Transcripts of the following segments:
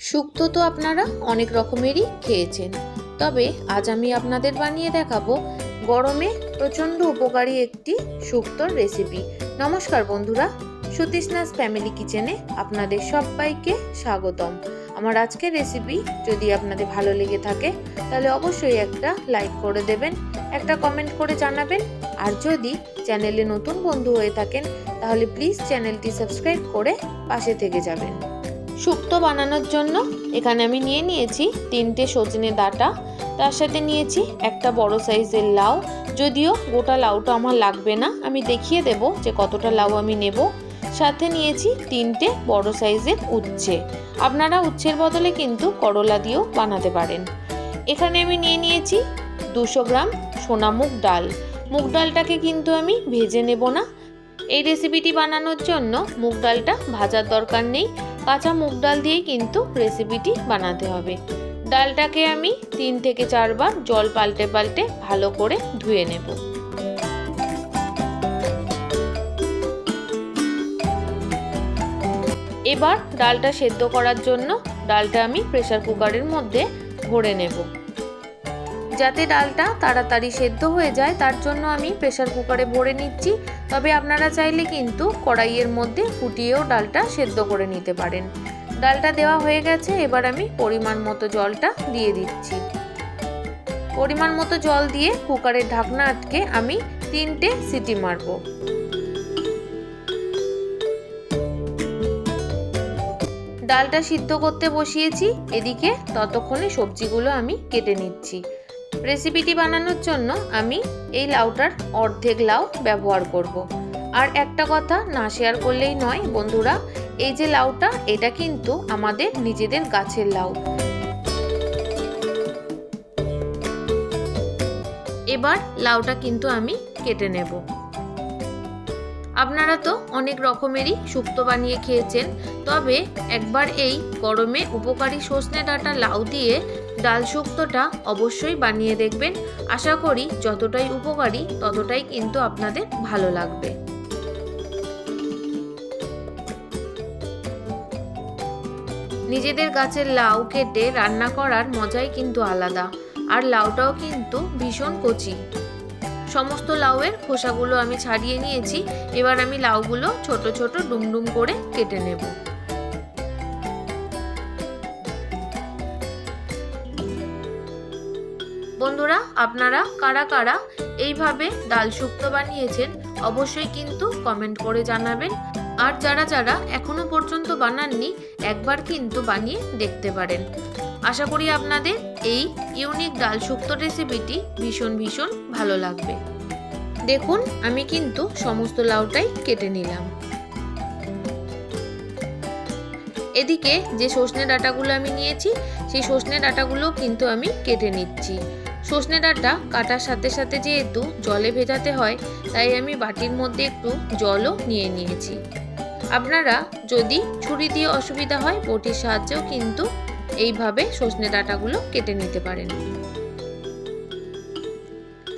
শুক্তো তো আপনারা অনেক রকমেরই খেয়েছেন। তবে আজ আমি আপনাদের বানিয়ে দেখাবো গরমে প্রচণ্ড উপকারী একটি শুক্তোর রেসিপি নমস্কার বন্ধুরা সুতিস্নাস ফ্যামিলি কিচেনে আপনাদের সবাইকে স্বাগতম। আমার আজকের রেসিপি যদি আপনাদের ভালো লেগে থাকে, তাহলে অবশ্যই একটা লাইক করে দেবেন, একটা কমেন্ট করে জানাবেন। আর যদি চ্যানেলে নতুন বন্ধু হয়ে থাকেন, তাহলে প্লিজ চ্যানেলটি সাবস্ক্রাইব করে পাশে থেকে যাবেন। শুক্তো বানানোর জন্য এখানে আমি নিয়ে নিয়েছি তিনটে সজনে ডাঁটা। তার সাথে নিয়েছি একটা বড় সাইজের লাউ। যদিও গোটা লাউটা আমার লাগবে না, আমি দেখিয়ে দেব যে কতটা লাউ আমি নেব। সাথে নিয়েছি তিনটে বড় সাইজের উচ্ছে। আপনারা উচ্ছের বদলে কিন্তু করলা দিয়েও বানাতে পারেন। এখানে আমি নিয়ে নিয়েছি দুশো গ্রাম সোনা মুগ ডাল। মুগ ডালটাকে কিন্তু আমি ভেজে নেব না। এই রেসিপিটি বানানোর জন্য মুগ ডালটা ভাজার দরকার নেই। কাঁচা মুগ ডাল দিয়েই কিন্তু রেসিপিটি বানাতে হবে। ডালটাকে আমি তিন থেকে চারবার জল পাল্টে পাল্টে ভালো করে ধুয়ে নেব। এবার ডালটা সেদ্ধ করার জন্য ডালটা আমি প্রেশার কুকারের মধ্যে ভরে নেব। যাতে ডালটা তাড়াতাড়ি সেদ্ধ হয়ে যায়, তার জন্য আমি প্রেশার কুকারে ভরে নিচ্ছি। তবে আপনারা চাইলে কিন্তু কড়াইয়ের মধ্যে ফুটিয়েও ডালটা সেদ্ধ করে নিতে পারেন। ডালটা দেওয়া হয়ে গেছে, এবার আমি পরিমাণ মতো জলটা দিয়ে দিচ্ছি। পরিমাণ মতো জল দিয়ে কুকারের ঢাকনা আটকে আমি তিনটে সিটি মারবো। ডালটা সিদ্ধ করতে বসিয়েছি, এদিকে ততক্ষণে সবজিগুলো আমি কেটে নিচ্ছি। রেসিপিটি বানানোর জন্য আমি এই লাউটার অর্ধেক লাউ ব্যবহার করব। আর একটা কথা না শেয়ার করলেই নয়, বন্ধুরা, এই যে লাউটা, এটা কিন্তু আমাদের নিজেদের গাছের লাউ এবার লাউটা কিন্তু আমি কেটে নেব আপনারা তো অনেক রকমেরই শুক্তো বানিয়ে খেয়েছেন। তবে একবার এই গরমে উপকারী সজনে ডাঁটা লাউ দিয়ে ডাল শুক্তোটা অবশ্যই বানিয়ে দেখবেন। আশা করি যতটাই উপকারী ততটাই কিন্তু আপনাদের ভালো লাগবে। নিজেদের গাছের লাউ কেটে রান্না করার মজাই কিন্তু আলাদা। আর লাউটাও কিন্তু ভীষণ কচি। সমস্ত লাউয়ের খোসাগুলো আমি ছাড়িয়ে নিয়েছি। এবার আমি লাউগুলো ছোট ছোট ডুমডুম করে কেটে নেব। বন্ধুরা, আপনারা কারা কারা এইভাবে ডাল শুক্তো বানিয়েছেন অবশ্যই কিন্তু কমেন্ট করে জানাবেন। আর যারা যারা এখনও পর্যন্ত বানাননি, একবার কিন্তু বানিয়ে দেখতে পারেন। আশা করি আপনাদের এই ইউনিক ডাল শুক্তো রেসিপিটি ভীষণ ভীষণ ভালো লাগবে। দেখুন, আমি কিন্তু সমস্ত লাউটাই কেটে নিলাম। এদিকে যে সজনে ডাঁটাগুলো আমি নিয়েছি, সেই সজনে ডাঁটাগুলো কিন্তু আমি কেটে নিচ্ছি। সজনে ডাঁটা কাটার সাথে সাথে যেহেতু জলে ভেজাতে হয়, তাই আমি বাটির মধ্যে একটু জলও নিয়ে নিয়েছি। আপনারা যদি ছুরি দিয়ে অসুবিধা হয়, বটির সাহায্যেও কিন্তু এইভাবে সজনে ডাঁটাগুলো কেটে নিতে পারেন।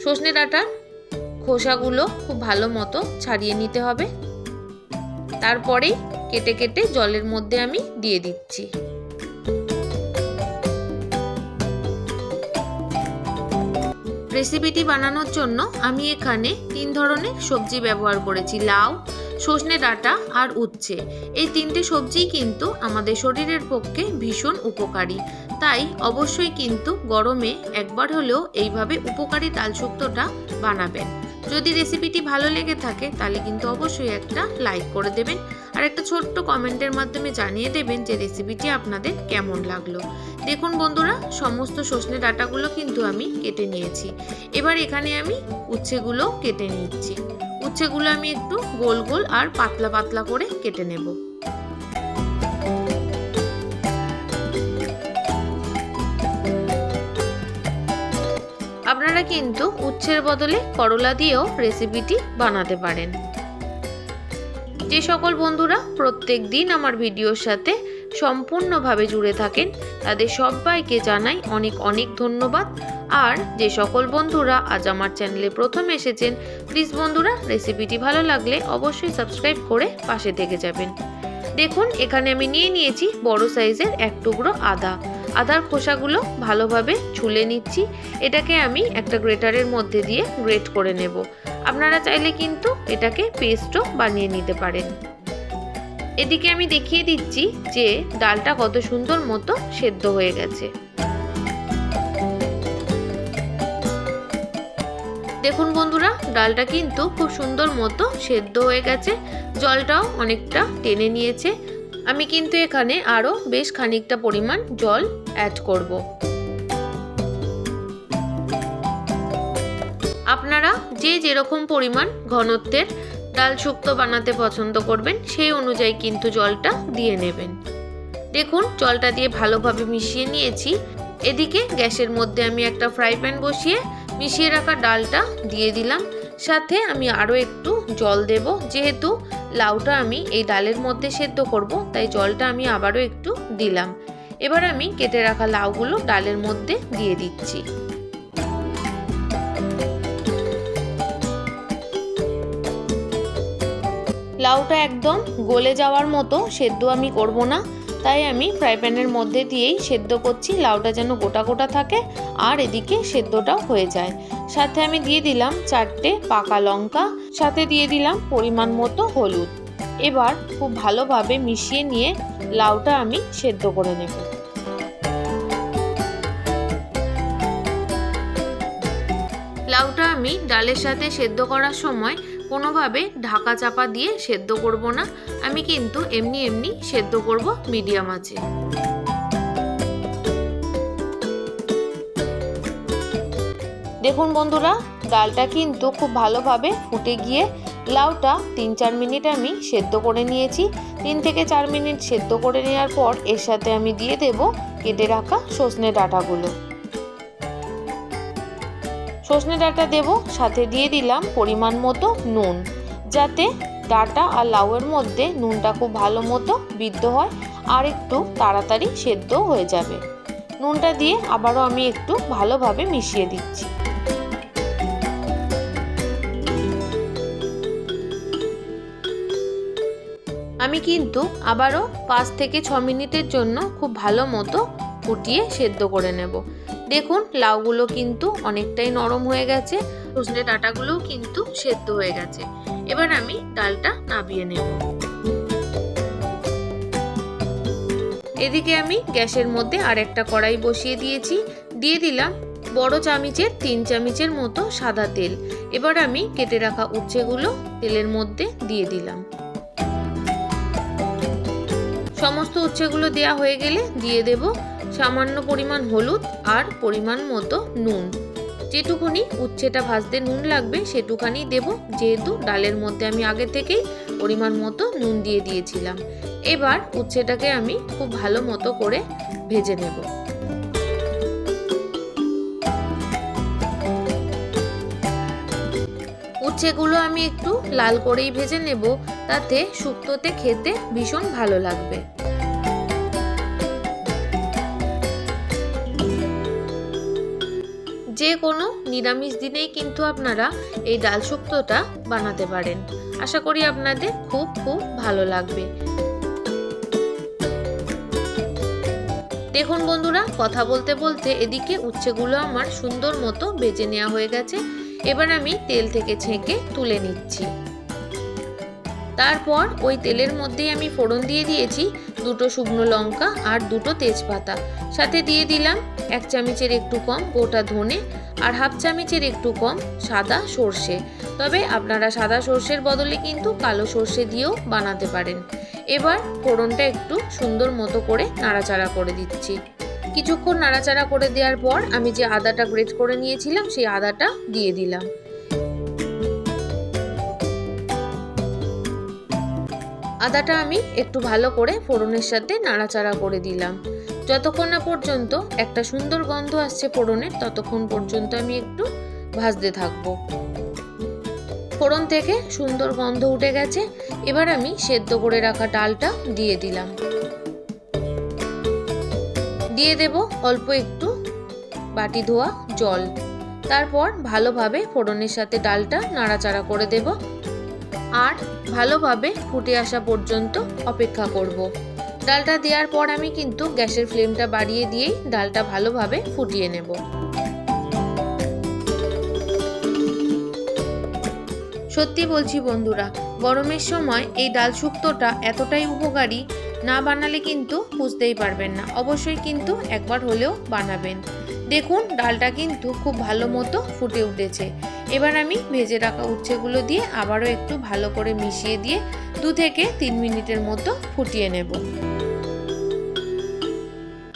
সজনে ডাঁটার খোসাগুলো খুব ভালো মতো ছাড়িয়ে নিতে হবে। তারপরেই কেটে কেটে জলের মধ্যে আমি দিয়ে দিচ্ছি। রেসিপিটি বানানোর জন্য আমি এখানে তিন ধরনের সবজি ব্যবহার করেছি, লাউ সজনে ডাঁটা আর উচ্ছে। এই তিনটে সবজিই কিন্তু আমাদের শরীরের পক্ষে ভীষণ উপকারী। তাই অবশ্যই কিন্তু গরমে একবার হলেও এইভাবে উপকারী ডাল শুক্তোটা বানাবেন। যদি রেসিপিটি ভালো লেগে থাকে, তাহলে কিন্তু অবশ্যই একটা লাইক করে দেবেন আর একটা ছোট্ট কমেন্টের মাধ্যমে জানিয়ে দেবেন যে রেসিপিটি আপনাদের কেমন লাগল। দেখুন বন্ধুরা, সমস্ত সজনে ডাটাগুলো কিন্তু আমি কেটে নিয়েছি। এবার এখানে আমি উচ্ছেগুলো কেটে নিচ্ছি। উচ্ছেগুলো আমি একটু গোল গোল আর পাতলা পাতলা করে কেটে নেব। আপনারা কিন্তু উচ্ছের বদলে করলা দিয়েও রেসিপিটি বানাতে পারেন। যে সকল বন্ধুরা প্রত্যেক দিন আমার ভিডিওর সাথে সম্পূর্ণভাবে জুড়ে থাকেন, তাদের সবাইকে জানাই অনেক অনেক ধন্যবাদ। আর যে সকল বন্ধুরা আজ আমার চ্যানেলে প্রথম এসেছেন প্লিজ বন্ধুরা রেসিপিটি ভালো লাগলে অবশ্যই সাবস্ক্রাইব করে পাশে থেকে যাবেন। দেখুন, এখানে আমি নিয়ে নিয়েছি বড় সাইজের এক টুকরো আদা। আদার খোসাগুলো ভালোভাবে ছুলে নিচ্ছি। এটাকে আমি একটা গ্রেটারের মধ্যে দিয়ে গ্রেট করে নেব। আপনারা চাইলে কিন্তু এটাকে পেস্টও বানিয়ে নিতে পারেন। এদিকে আমি দেখিয়ে দিচ্ছি যে ডালটা কত সুন্দর মতো সেদ্ধ হয়ে গেছে। দেখুন বন্ধুরা, ডালটা কিন্তু খুব সুন্দর মতো সেদ্ধ হয়ে গেছে। জলটাও অনেকটা টেনে নিয়েছে। আমি কিন্তু এখানে আরও বেশ খানিকটা পরিমাণ জল অ্যাড করব। আপনারা যে যেরকম পরিমাণ ঘনত্বের ডাল শুক্তো বানাতে পছন্দ করবেন, সেই অনুযায়ী কিন্তু জলটা দিয়ে নেবেন। দেখুন, জলটা দিয়ে ভালোভাবে মিশিয়ে নিয়েছি। এদিকে গ্যাসের মধ্যে আমি একটা ফ্রাই প্যান বসিয়ে মিশিয়ে রাখা ডালটা দিয়ে দিলাম। সাথে আমি আরও একটু জল দেব, যেহেতু লাউটা আমি এই ডালের মধ্যে সেদ্ধ করব, তাই জলটা আমি আবারও একটু দিলাম। এবার আমি কেটে রাখা লাউগুলো ডালের মধ্যে দিয়ে দিচ্ছি। লাউটা একদম গলে যাওয়ার মতো সেদ্ধ আমি করব না। তাই আমি ফ্রাই প্যানের মধ্যে দিয়েই সেদ্ধ করছি, লাউটা যেন গোটা গোটা থাকে আর এদিকে সেদ্ধটাও হয়ে যায়। সাথে আমি দিয়ে দিলাম চারটে পাকা লঙ্কা, সাথে দিয়ে দিলাম পরিমাণ মতো হলুদ। এবার খুব ভালোভাবে মিশিয়ে নিয়ে লাউটা আমি সেদ্ধ করে নেব। লাউটা আমি ডালের সাথে সেদ্ধ করার সময় কোনোভাবে ঢাকা চাপা দিয়ে সেদ্ধ করব না, আমি কিন্তু এমনি এমনি সেদ্ধ করব মিডিয়াম আছে দেখুন বন্ধুরা, ডালটা কিন্তু খুব ভালোভাবে ফুটে গিয়ে লাউটা তিন চার মিনিট আমি সেদ্ধ করে নিয়েছি। তিন থেকে চার মিনিট সেদ্ধ করে নেওয়ার পর এর সাথে আমি দিয়ে দেব কেটে রাখা সজনে ডাঁটাগুলো। সজনে ডাঁটা দেব, সাথে দিয়ে দিলাম পরিমাণ মতো নুন। যাতে ডাঁটা আর লাউয়ের মধ্যে নুনটা খুব ভালো মতো বিদ্ধ হয় আর একটু তাড়াতাড়ি সেদ্ধ হয়ে যাবে। নুনটা দিয়ে আবারও আমি একটু ভালোভাবে মিশিয়ে দিচ্ছি। আমি কিন্তু আবারও পাঁচ থেকে ছ মিনিটের জন্য খুব ভালো মতো ফুটিয়ে সেদ্ধ করে নেব। দেখুন, লাউগুলো কিন্তু অনেকটাই নরম হয়ে গেছে, সজনে ডাঁটাগুলোও কিন্তু সেদ্ধ হয়ে গেছে। এবার আমি ডালটা নাবিয়ে নেব। এদিকে আমি গ্যাসের মধ্যে আর একটা কড়াই বসিয়ে দিয়েছি। দিয়ে দিলাম বড় চামিচের তিন চামিচের মতো সাদা তেল। এবার আমি কেটে রাখা উচ্ছেগুলো তেলের মধ্যে দিয়ে দিলাম। সমস্ত উচ্ছেগুলো দেওয়া হয়ে গেলে দিয়ে দেব সামান্য পরিমাণ হলুদ আর পরিমাণ মতো নুন। যেটুকুনি উচ্ছেটা ভাজতে নুন লাগবে সেটুখানি দেব, যেহেতু ডালের মধ্যে আমি আগে থেকেই পরিমাণ মতো নুন দিয়ে দিয়েছিলাম। এবার উচ্ছেটাকে আমি খুব ভালো মতো করে ভেজে নেব। উচ্ছেগুলো আমি একটু লাল করেই ভেজে নেব, তাতে শুক্তোতে খেতে ভীষণ ভালো লাগবে। যে কোনো নিরামিষ দিনেই কিন্তু আপনারা এই ডাল শুক্তোটা বানাতে পারেন। আশা করি আপনাদের খুব খুব ভালো লাগবে। দেখুন বন্ধুরা, কথা বলতে বলতে এদিকে উচ্ছেগুলো আমার সুন্দর মতো বেজে নেওয়া হয়ে গেছে। এবার আমি তেল থেকে ছেঁকে তুলে নিচ্ছি। তারপর ওই তেলের মধ্যেই আমি ফোড়ন দিয়ে দিয়েছি। দুটো শুকনো লঙ্কা আর দুটো তেজপাতা। সাথে দিয়ে দিলাম এক চামচের একটু কম গোটা ধনে আর হাফ চামচের একটু কম সাদা সর্ষে। তবে আপনারা সাদা সর্ষের বদলে কিন্তু কালো সর্ষে দিয়েও বানাতে পারেন। এবার ফোড়নটা একটু সুন্দর মতো করে নাড়াচাড়া করে দিচ্ছি। কিছুক্ষণ নাড়াচাড়া করে দেওয়ার পর আমি যে আদাটা গ্রেট করে নিয়েছিলাম, সেই আদাটা দিয়ে দিলাম। আদাটা আমি একটু ভালো করে ফোড়নের সাথে নাড়াচাড়া করে দিলাম। যতক্ষণ না পর্যন্ত একটা সুন্দর গন্ধ আসছে ফোড়নের, ততক্ষণ পর্যন্ত আমি একটু ভাজতে থাকব। ফোড়ন থেকে সুন্দর গন্ধ উঠে গেছে, এবার আমি সেদ্ধ করে রাখা ডালটা দিয়ে দিলাম। দিয়ে দেব অল্প একটু বাটি ধোয়া জল। তারপর ভালোভাবে ফোড়নের সাথে ডালটা নাড়াচাড়া করে দেব। আর ভালোভাবে ফুটে আসা পর্যন্ত অপেক্ষা করব। ডালটা দেওয়ার পর আমি কিন্তু গ্যাসের ফ্লেমটা বাড়িয়ে দিয়েই ডালটা ভালোভাবে ফুটিয়ে নেব। সত্যি বলছি বন্ধুরা, গরমের সময় এই ডাল শুক্তোটা এতটাই উপকারী, না বানালে কিন্তু বুঝতেই পারবেন না। অবশ্যই কিন্তু একবার হলেও বানাবেন। দেখুন, ডালটা কিন্তু খুব ভালো মতো ফুটে উঠেছে। এবার আমি ভেজে রাখা উচ্ছেগুলো দিয়ে আবারও একটু ভালো করে মিশিয়ে দিয়ে দু থেকে তিন মিনিটের মতো ফুটিয়ে নেব।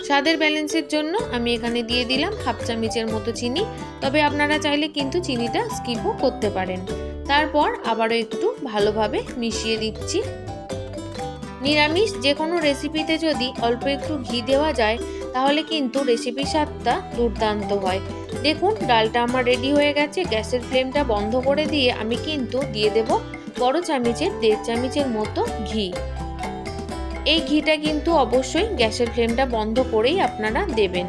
স্বাদের ব্যালেন্সের জন্য আমি এখানে দিয়ে দিলাম হাফ চামচের মতো চিনি। তবে আপনারা চাইলে কিন্তু চিনিটা স্কিপও করতে পারেন। তারপর আবারও একটু ভালোভাবে মিশিয়ে দিচ্ছি। নিরামিষ যে কোনো রেসিপিতে যদি অল্প একটু ঘি দেওয়া যায় তাহলে কিন্তু রেসিপি স্বাদটা দুর্দান্ত হয়। দেখুন, ডালটা আমার রেডি হয়ে গেছে। গ্যাসের ফ্লেমটা বন্ধ করে দিয়ে আমি কিন্তু দিয়ে দেব বড় চামিচের, দেড় চামিচের মতো ঘি। এই ঘিটা কিন্তু অবশ্যই গ্যাসের ফ্লেমটা বন্ধ করেই আপনারা দেবেন।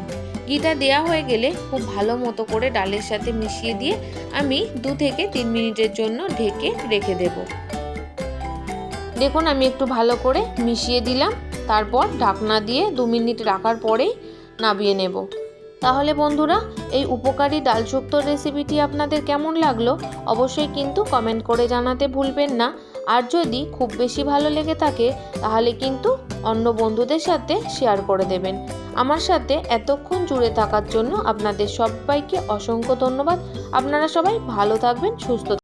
ঘিটা দেওয়া হয়ে গেলে খুব ভালো মতো করে ডালের সাথে মিশিয়ে দিয়ে আমি দু থেকে তিন মিনিটের জন্য ঢেকে রেখে দেব। দেখুন, আমি একটু ভালো করে মিশিয়ে দিলাম। তারপর ঢাকনা দিয়ে দু মিনিট রাখার পরেই নামিয়ে নেব। তাহলে বন্ধুরা, এই উপকারী ডাল শুক্তোর রেসিপিটি আপনাদের কেমন লাগল অবশ্যই কিন্তু কমেন্ট করে জানাতে ভুলবেন না। আর যদি খুব বেশি ভালো লেগে থাকে, তাহলে কিন্তু অন্য বন্ধুদের সাথে শেয়ার করে দেবেন। আমার সাথে এতক্ষণ জুড়ে থাকার জন্য আপনাদের সবাইকে অসংখ্য ধন্যবাদ। আপনারা সবাই ভালো থাকবেন, সুস্থ